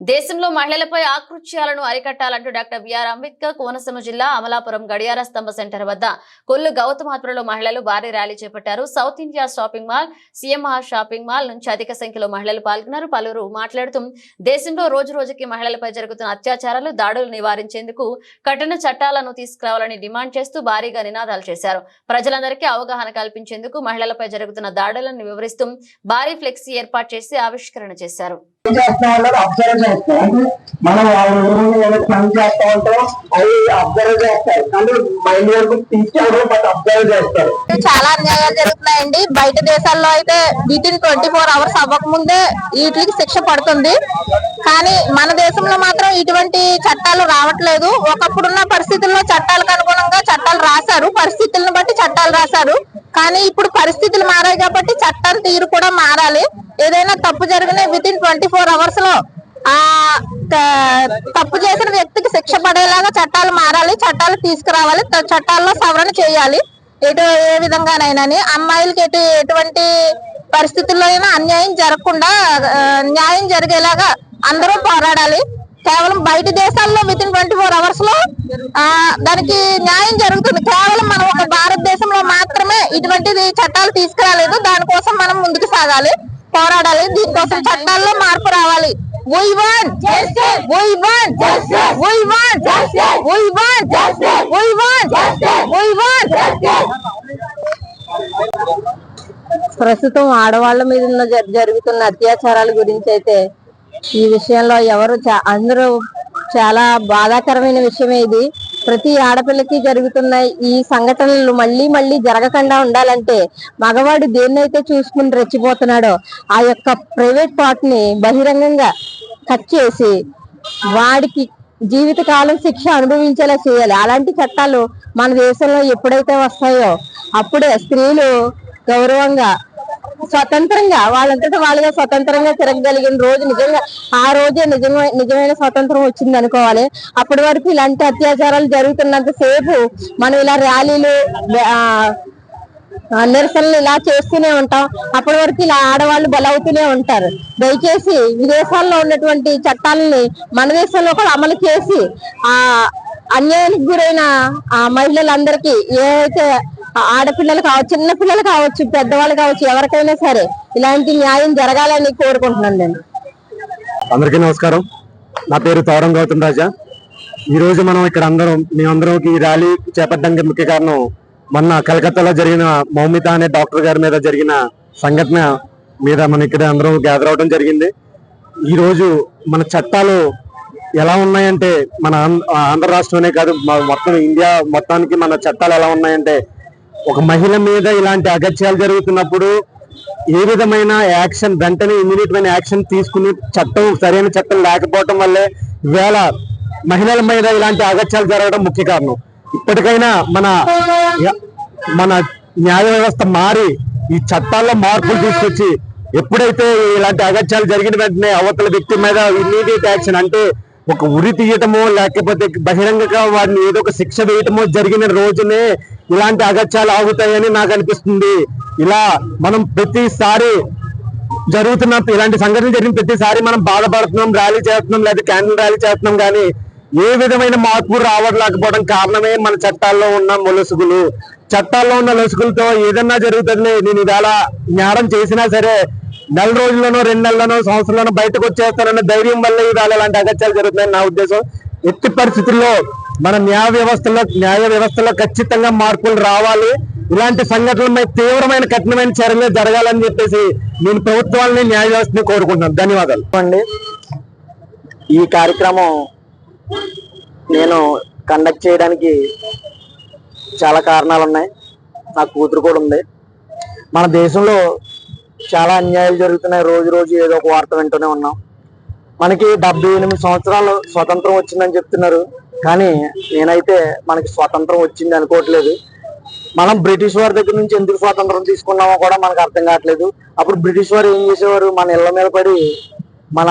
దేశంలో మహిళలపై ఆకృత్యాలను అరికట్టాలంటూ డాక్టర్ బిఆర్ అంబేద్కర్ కోనసీమ జిల్లా అమలాపురం గడియార స్తంభ సెంటర్ వద్ద కొల్లు గౌతమాత్రలో మహిళలు భారీ ర్యాలీ చేపట్టారు. South India shopping mall CMR shopping mall నుంచి అధిక సంఖ్యలో మహిళలు పాల్గొన్నారు. పలువురు మాట్లాడుతూ దేశంలో రోజు రోజుకి మహిళలపై జరుగుతున్న అత్యాచారాలు దాడులు నివారించేందుకు కఠిన చట్టాలను తీసుకురావాలని డిమాండ్ చేస్తూ భారీగా నినాదాలు చేశారు. ప్రజలందరికీ అవగాహన కల్పించేందుకు మహిళలపై జరుగుతున్న దాడులను వివరిస్తూ భారీ ఫ్లెక్సీ ఏర్పాటు చేసి ఆవిష్కరణ చేశారు. ఏం చేస్తా ఉన్నారు? అబ్జర్వ్ చేస్తారు అంటే మనం వాళ్ళ ఊరిలో పని చేస్తా ఉంటాం అవి అబ్జర్వ్ చేస్తారు. అంటే మైండ్ వరకు తీసుకెళ్ళడం బట్ అబ్జర్వ్ చేస్తారు. చాలా అన్యాయాలు జరుగుతున్నాయండి. బయట దేశాల్లో అయితే వీటిని ట్వంటీ ఫోర్ అవర్స్ అవ్వక ముందే వీటికి శిక్ష పడుతుంది. కానీ మన దేశంలో మాత్రం ఇటువంటి చట్టాలు రావట్లేదు. ఒకప్పుడున్న పరిస్థితుల్లో చట్టాలకు అనుగుణంగా చట్టాలు రాశారు. పరిస్థితులను బట్టి చట్టాలు రాశారు. కానీ ఇప్పుడు పరిస్థితులు మారాయి కాబట్టి చట్టం తీరు కూడా మారాలి. ఏదైనా తప్పు జరిగిన within twenty twenty four అవర్స్లో ఆ తప్పు చేసిన వ్యక్తికి శిక్ష పడేలాగా చట్టాలు మారాలి చట్టాలు తీసుకురావాలి చట్టాల్లో సవరణ చేయాలి. ఎటు ఏ విధంగానైనా అమ్మాయిలకి ఎటు ఎటువంటి పరిస్థితుల్లో అయినా అన్యాయం జరగకుండా న్యాయం జరిగేలాగా అందరూ పోరాడాలి. కేవలం బయట దేశాల్లో విత్ ఇన్ ట్వంటీ ఫోర్ అవర్స్లో ఆ దానికి న్యాయం జరుగుతుంది. కేవలం మనం ఒక భారతదేశంలో మాత్రమే ఇటువంటిది చట్టాలు తీసుకురాలేదు దానికోసం మనం ముందుకు సాగాలి. పోరాడాలి దీనికోసం చట్టాల్లో మార్పు రావాలి We want justice. We want justice. We want justice. We want justice. We want justice. We want justice. ప్రస్తుతం ఆడవాళ్ళ మీద ఉన్న జరుగుతున్న అత్యాచారాల గురించి అయితే ఈ విషయంలో ఎవరు అందరూ చాలా బాధాకరమైన విషయమే ఇది ప్రతి ఆడపిల్లకి జరుగుతున్న ఈ సంఘటనలు మళ్ళీ మళ్ళీ జరగకుండా ఉండాలంటే మగవాడు దేన్నైతే చూసుకుని రెచ్చిపోతున్నాడో ఆ యొక్క ప్రైవేట్ పార్ట్ని బహిరంగంగా కట్ చేసి వాడికి జీవితకాలం శిక్ష అనుభవించేలా చేయాలి. అలాంటి చట్టాలు మన దేశంలో ఎప్పుడైతే వస్తాయో అప్పుడే స్త్రీలు గౌరవంగా స్వతంత్రంగా వాళ్ళంతటా వాళ్ళుగా స్వతంత్రంగా తిరగగలిగిన రోజు నిజంగా ఆ రోజే నిజమైన నిజమైన స్వతంత్రం వచ్చింది అనుకోవాలి అప్పటి వరకు ఇలాంటి అత్యాచారాలు జరుగుతున్నంత సేపు మనం ఇలా ర్యాలీలు ఆ, నిరసనలు ఇలా చేస్తూనే ఉంటాం. అప్పటి వరకు ఇలా ఆడవాళ్ళు బలవుతూనే ఉంటారు. దయచేసి విదేశాల్లో ఉన్నటువంటి చట్టాలని మన దేశంలో కూడా అమలు చేసి ఆ అన్యాయానికి గురైన ఆ మహిళలందరికీ ఏవైతే ఆడపిల్లలు కావచ్చు చిన్న పిల్లలు కావచ్చు పెద్దవాళ్ళు కావచ్చు ఎవరికైనా సరే ఇలాంటి న్యాయం జరగాలని కోరుకుంటున్నాను నేను. అందరికీ నమస్కారం. నా పేరు తోరం గౌతమ్ రాజా. ఈ రోజు మనం ఇక్కడ అందరం మేమందరం ఈ ర్యాలీ చేపట్టడానికి ముఖ్య కారణం మొన్న కలకత్తాలో జరిగిన మౌమిత అనే డాక్టర్ గారి మీద జరిగిన సంఘటన మీద మనం ఇక్కడ అందరం గ్యాదర్ అవడం జరిగింది. ఈ రోజు మన చట్టాలు ఎలా ఉన్నాయంటే మన ఆం- ఆంధ్ర రాష్ట్రమే కాదు మొత్తం ఇండియా మొత్తానికి మన చట్టాలు ఎలా ఉన్నాయంటే ఒక మహిళ మీద ఇలాంటి అగత్యాలు జరుగుతున్నప్పుడు ఏ విధమైన యాక్షన్ వెంటనే ఇమీడియట్ యాక్షన్ తీసుకుని చట్టం సరైన చట్టం లేకపోవటం వల్లే వేళ మహిళల మీద ఇలాంటి అగత్యాలు జరగడం ముఖ్య కారణం. ఇప్పటికైనా మన మన న్యాయ వ్యవస్థ మారి ఈ చట్టాల్లో మార్పులు తీసుకొచ్చి ఎప్పుడైతే ఇలాంటి అగత్యాలు జరిగిన వెంటనే అవతల వ్యక్తి మీద ఇమీడియట్ యాక్షన్ అంటే ఒక ఉరి తీయటమో లేకపోతే బహిరంగంగా వారిని ఏదో ఒక శిక్ష వేయటమో జరిగిన రోజునే ఇలాంటి అగత్యాలు ఆగుతాయని నాకు అనిపిస్తుంది. ఇలా మనం ప్రతిసారి జరుగుతున్న ఇలాంటి సంఘటనలు జరిగిన ప్రతిసారి మనం బాధపడుతున్నాం ర్యాలీ చేస్తున్నాం లేదా క్యాండిల్ ర్యాలీ చేస్తున్నాం కానీ ఏ విధమైన మార్పు రావట్లేకపోవడం కారణమే మన చట్టాల్లో ఉన్న మొలసుగులు. చట్టాల్లో ఉన్న లొసుగులతో ఏదన్నా జరుగుతుంది నేను ఇవాళ జ్ఞానం చేసినా సరే నెల రోజుల్లోనో రెండు నెలలోనో సంవత్సరంలోనో బయటకు వచ్చేస్తానన్న ధైర్యం వల్ల ఇవాళ ఇలాంటి అగత్యాలు జరుగుతున్నాయని నా ఉద్దేశం. ఎట్టి పరిస్థితుల్లో మన న్యాయ వ్యవస్థలో న్యాయ వ్యవస్థలో ఖచ్చితంగా మార్పులు రావాలి. ఇలాంటి సంఘటనలపై తీవ్రమైన కఠినమైన చర్యలు జరగాలని చెప్పేసి నేను ప్రభుత్వాలని న్యాయ వ్యవస్థని కోరుకుంటున్నాను. ధన్యవాదాలు. అండి ఈ కార్యక్రమం నేను కండక్ట్ చేయడానికి చాలా కారణాలు ఉన్నాయి. నా కూతురు కూడా ఉంది. మన దేశంలో చాలా అన్యాయాలు జరుగుతున్నాయి. రోజు రోజు ఏదో ఒక వార్త వింటూనే ఉన్నాం. మనకి డెబ్బై ఎనిమిది సంవత్సరాలు స్వతంత్రం వచ్చిందని చెప్తున్నారు. కానీ నేనైతే మనకి స్వతంత్రం వచ్చింది అనుకోవట్లేదు. మనం బ్రిటిష్ వారి దగ్గర నుంచి ఎందుకు స్వాతంత్రం తీసుకున్నామో కూడా మనకు అర్థం కావట్లేదు. అప్పుడు బ్రిటిష్ వారు ఏం చేసేవారు? మన ఇళ్ళ మీద పడి మన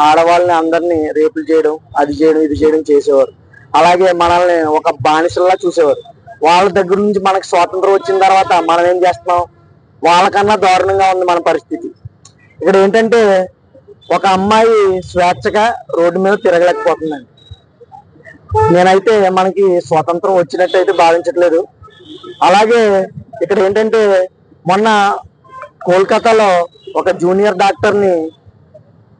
ఆడవాళ్ళని అందరినీ రేపులు చేయడం అది చేయడం ఇది చేయడం చేసేవారు. అలాగే మనల్ని ఒక బానిసల్లా చూసేవారు. వాళ్ళ దగ్గర నుంచి మనకి స్వాతంత్రం వచ్చిన తర్వాత మనం ఏం చేస్తున్నాం? వాళ్ళకన్నా దారుణంగా ఉంది మన పరిస్థితి. ఇక్కడ ఏంటంటే ఒక అమ్మాయి స్వేచ్ఛగా రోడ్డు మీద తిరగలేకపోతుందండి. నేనైతే మనకి స్వతంత్రం వచ్చినట్టు అయితే భావించట్లేదు. అలాగే ఇక్కడ ఏంటంటే మొన్న కోల్కతాలో ఒక జూనియర్ డాక్టర్ని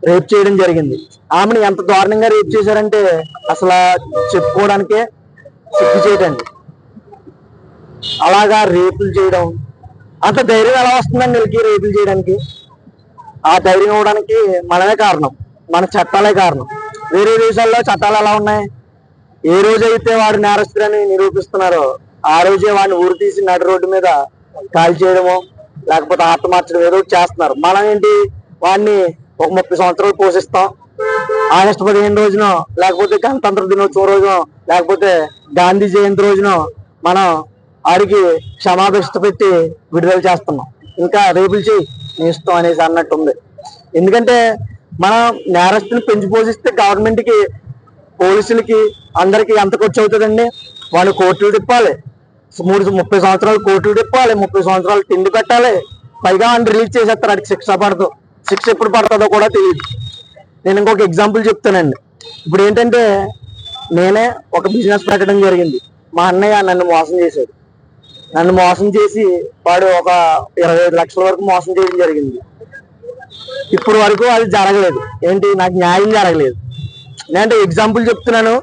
రేప్ చేయడం జరిగింది. ఆమెను ఎంత దారుణంగా రేప్ చేశారంటే అసలు చెప్పుకోవడానికే సిగ్గు చేయడండి అలాగా రేపులు చేయడం అంత ధైర్యం ఎలా వస్తుందండి వీళ్ళకి రేపులు చేయడానికి? ఆ ధైర్యం ఇవ్వడానికి మనమే కారణం మన చట్టాలే కారణం. వేరే దేశాల్లో చట్టాలు ఎలా ఉన్నాయి? ఏ రోజైతే వాడు నేరస్తుడని నిరూపిస్తున్నారో ఆ రోజే వాడిని ఊరు తీసి నడి రోడ్డు మీద కాల్ చేయడమో లేకపోతే ఆత్మహత్యడం ఏదో చేస్తున్నారు. మనం ఏంటి? వాడిని ఒక ముప్పై సంవత్సరాలు పోషిస్తాం. ఆగస్టు పదిహేను రోజున లేకపోతే గణతంత్ర దినోత్సవం రోజున లేకపోతే గాంధీ జయంతి రోజున మనం ఆడికి క్షమాభిష్ట పెట్టి విడుదల చేస్తున్నాం. ఇంకా రేపులు చేయి నీ ఇష్టం అనేసి అన్నట్టుంది. ఎందుకంటే మనం నేరస్తుని పెంచి పోషిస్తే గవర్నమెంట్కి పోలీసులకి అందరికి ఎంత ఖర్చు అవుతుందండి? వాళ్ళు కోర్టులు తిప్పాలి. మూడు ముప్పై సంవత్సరాలు కోర్టులు తిప్పాలి. ముప్పై సంవత్సరాలు తిండి పెట్టాలి. పైగా ఆయన రిలీజ్ చేసేస్తారు. వాడికి శిక్ష పడదు. శిక్ష ఎప్పుడు పడుతుందో కూడా తెలియదు నేను ఇంకొక ఎగ్జాంపుల్ చెప్తానండి. ఇప్పుడు ఏంటంటే నేనే ఒక బిజినెస్ పెట్టడం జరిగింది. మా అన్నయ్య నన్ను మోసం చేశాడు. నన్ను మోసం చేసి వాడు ఒక ఇరవై ఐదు లక్షల వరకు మోసం చేయడం జరిగింది. ఇప్పుడు వరకు అది జరగలేదు. ఏంటి? నాకు న్యాయం జరగలేదు. నేను ఎగ్జాంపుల్ చెప్తున్నాను.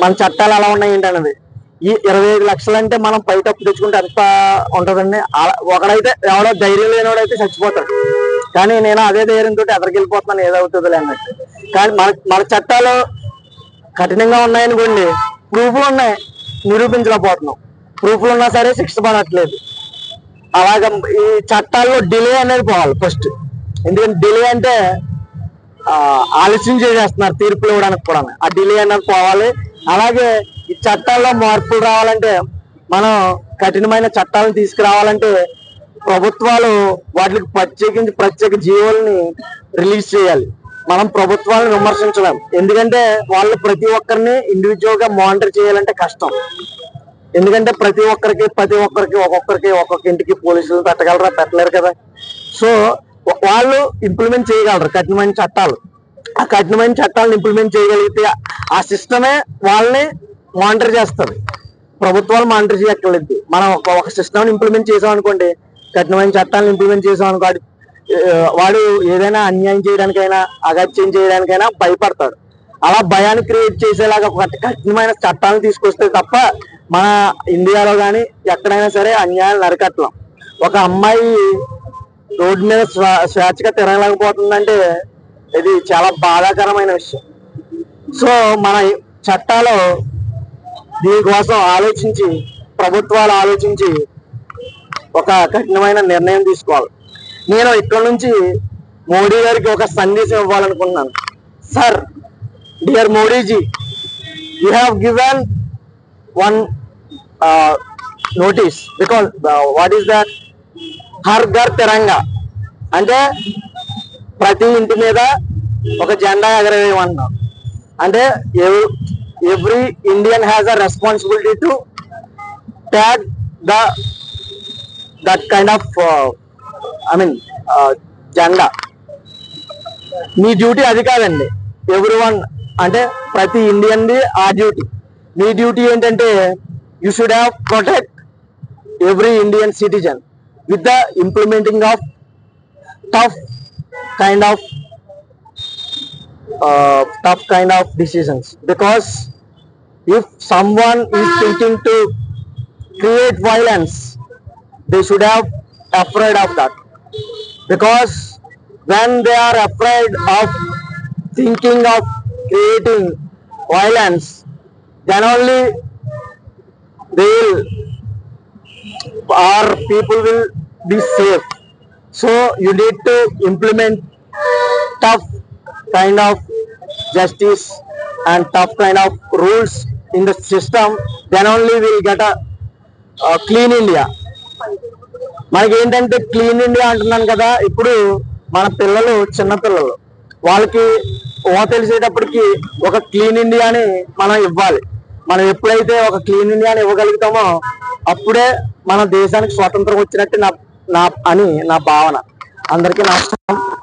మన చట్టాలు అలా ఉన్నాయి ఏంటన్నది? ఈ ఇరవై ఐదు లక్షలు అంటే మనం బయట అప్పు తెచ్చుకుంటే ఎంత ఉంటుందండి. అలా- ఒకడైతే ఎవడో ధైర్యం లేనివాడైతే చచ్చిపోతాడు. కానీ నేను అదే ధైర్యంతో ఎదరికి వెళ్ళిపోతున్నాను ఏదవుతుందిలే అన్నట్టు. కానీ మన మన చట్టాలు కఠినంగా ఉన్నాయనుకోండి ప్రూఫ్లు ఉన్నాయి. నిరూపించలేకపోతున్నాం. ప్రూఫ్లు ఉన్నా సరే శిక్ష పడట్లేదు. అలాగ ఈ చట్టాల్లో డిలే అనేది పోవాలి ఫస్ట్ ఎందుకంటే డిలే అంటే ఆలస్యం చేసేస్తున్నారు తీర్పులు ఇవ్వడానికి కూడా ఆ డిలే అనేది పోవాలి. అలాగే ఈ చట్టాల్లో మార్పులు రావాలంటే మనం కఠినమైన చట్టాలను తీసుకురావాలంటే ప్రభుత్వాలు వాటికి ప్రత్యేకించి ప్రత్యేక జీవోల్ని రిలీజ్ చేయాలి. మనం ప్రభుత్వాలను విమర్శించడం ఎందుకంటే వాళ్ళు ప్రతి ఒక్కరిని ఇండివిజువల్గా మానిటర్ చేయాలంటే కష్టం. ఎందుకంటే ప్రతి ఒక్కరికి ప్రతి ఒక్కరికి ఒక్కొక్కరికి ఒక్కొక్క ఇంటికి పోలీసులు పెట్టగలరా? పెట్టలేరు కదా. సో వాళ్ళు ఇంప్లిమెంట్ చేయగలరు కఠినమైన చట్టాలు. ఆ కఠినమైన చట్టాలను ఇంప్లిమెంట్ చేయగలిగితే ఆ సిస్టమే వాళ్ళని మానిటర్ చేస్తుంది. ప్రభుత్వాలు మానిటర్ చేయక్కర్లేదు. మనం ఒక- సిస్టమ్ని ఇంప్లిమెంట్ చేసాం అనుకోండి కఠినమైన చట్టాలను ఇంప్లిమెంట్ చేసాం అనుకో వాడు, వాడు ఏదైనా అన్యాయం చేయడానికైనా అగత్యం చేయడానికైనా భయపడతాడు. అలా భయాన్ని క్రియేట్ చేసేలాగా ఒక కఠినమైన చట్టాలను తీసుకొస్తే తప్ప మన ఇండియాలో కానీ ఎక్కడైనా సరే అన్యాయాలు నరకట్లం. ఒక అమ్మాయి రోడ్డు మీద స్వేచ్ఛగా తిరగలేకపోతుందంటే ఇది చాలా బాధాకరమైన విషయం. సో మన చట్టాలు దీనికోసం ఆలోచించి ప్రభుత్వాలు ఆలోచించి ఒక కఠినమైన నిర్ణయం తీసుకోవాలి. నేను ఇక్కడ నుంచి మోడీ గారికి ఒక సందేశం ఇవ్వాలనుకుంటున్నాను. Sir dear Modiji you have given one notice. Because what is that Har Ghar Tiranga. అంటే ప్రతి ఇంటి మీద ఒక జెండా ఎగరవేయమన్నాం అంటే every Indian has a responsibility to tag the that kind of I mean జెండా. మీ డ్యూటీ అది కాదండి. ఎవ్రీ వన్ అంటే ప్రతి ఇండియన్ది ఆ డ్యూటీ. మీ డ్యూటీ ఏంటంటే you should have protect every Indian citizen with the implementing of tough kind of uh, tough kind of decisions. Because if someone is thinking to create violence they should have afraid of that. Because when they are afraid of thinking of creating violence then only they will our people will be safe so you need to implement tough kind of justice and tough kind of rules in the system then only we'll get a, a clean india మనకి ఏంటంటే clean India అంటున్నాను కదా ఇప్పుడు మన పిల్లలు చిన్నపిల్లలు వాళ్ళకి ఓ తెలిసేటప్పటికి ఒక క్లీన్ ఇండియాని మనం ఇవ్వాలి మనం ఎప్పుడైతే ఒక క్లీన్ ఇండియాని ఇవ్వగలుగుతామో అప్పుడే మన దేశానికి స్వాతంత్రం వచ్చినట్టు నా నా అని నా భావన. అందరికీ నమస్కారం.